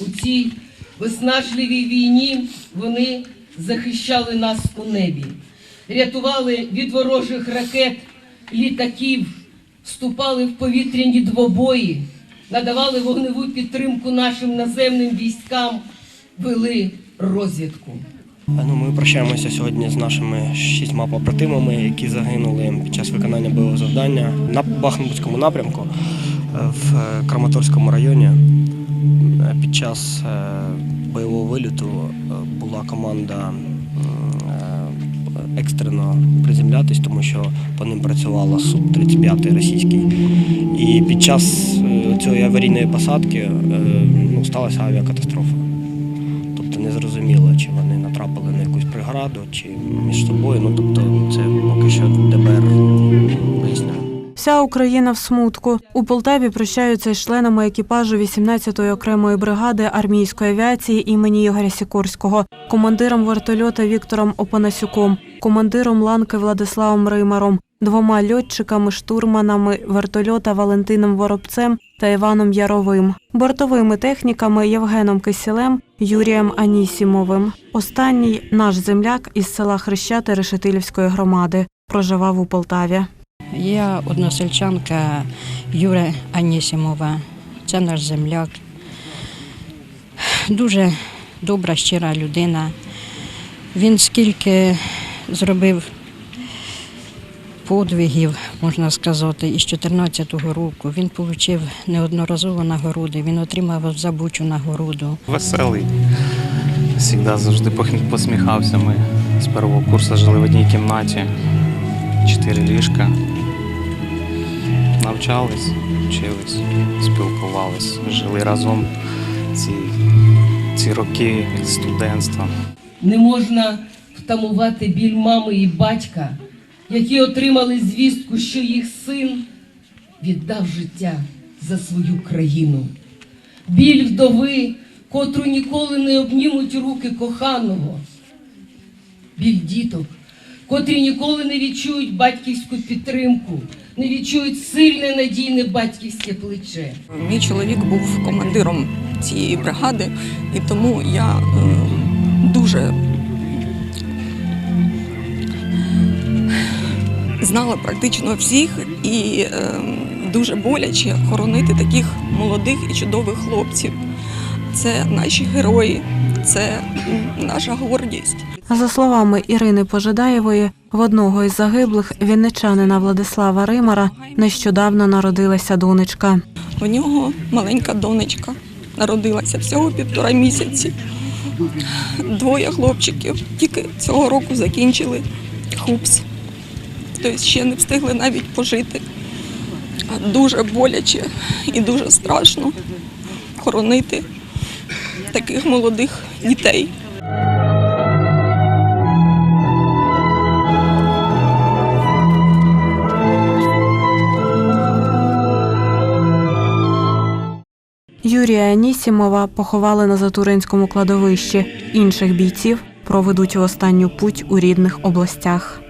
У цій виснажливій війні вони захищали нас у небі, рятували від ворожих ракет, літаків, вступали в повітряні двобої, надавали вогневу підтримку нашим наземним військам, вели розвідку. Ну, ми прощаємося сьогодні з нашими шістьма побратимами, які загинули під час виконання бойового завдання на Бахмутському напрямку е, в е, Краматорському районі. Е, Під час е, бойового виліту е, була команда екстрено приземлятись, тому що по ним працювала Су-35 російський. І під час цієї аварійної посадки ну, сталася авіакатастрофа. Тобто не зрозуміло, чи вони натрапили на якусь преграду, чи між собою. Ну тобто це поки що ДБР виясняє. Вся Україна в смутку. У Полтаві прощаються з членами екіпажу 18-ї окремої бригади армійської авіації імені Ігоря Сікорського, командиром вертольота Віктором Опанасюком, командиром ланки Владиславом Римаром, двома льотчиками, штурманами вертольота Валентином Воробцем та Іваном Яровим, бортовими техніками Євгеном Кисілем, Юрієм Анісімовим. Останній наш земляк із села Хрещати Решетилівської громади проживав у Полтаві. Я односельчанка Юра Анісімова. Це наш земляк. Дуже добра, щира людина. Він скільки зробив подвигів, можна сказати, із 14-го року. Він отримав неодноразово нагороди. Він отримав забучу нагороду. Веселий. Завжди завжди посміхався. Ми з першого курсу жили в одній кімнаті, чотири ліжка. Навчались, вчились, спілкувались, жили разом ці, ці роки студентства. Не можна втамувати біль мами і батька, які отримали звістку, що їх син віддав життя за свою країну. Біль вдови, котру ніколи не обнімуть руки коханого. Біль діток, котрі ніколи не відчують батьківську підтримку, не відчують сильне надійне батьківське плече. Мій чоловік був командиром цієї бригади, і тому я е, дуже знала практично всіх і е, дуже боляче хоронити таких молодих і чудових хлопців. Це наші герої, це наша гордість. За словами Ірини Пожидаєвої, в одного із загиблих вінничанина Владислава Римара нещодавно народилася донечка. У нього маленька донечка народилася всього півтора місяці. Двоє хлопчиків тільки цього року закінчили хупс. Тобто ще не встигли навіть пожити. Дуже боляче і дуже страшно хоронити таких молодих дітей. Юрія Анісімова поховали на Затуринському кладовищі. Інших бійців проведуть в останню путь у рідних областях.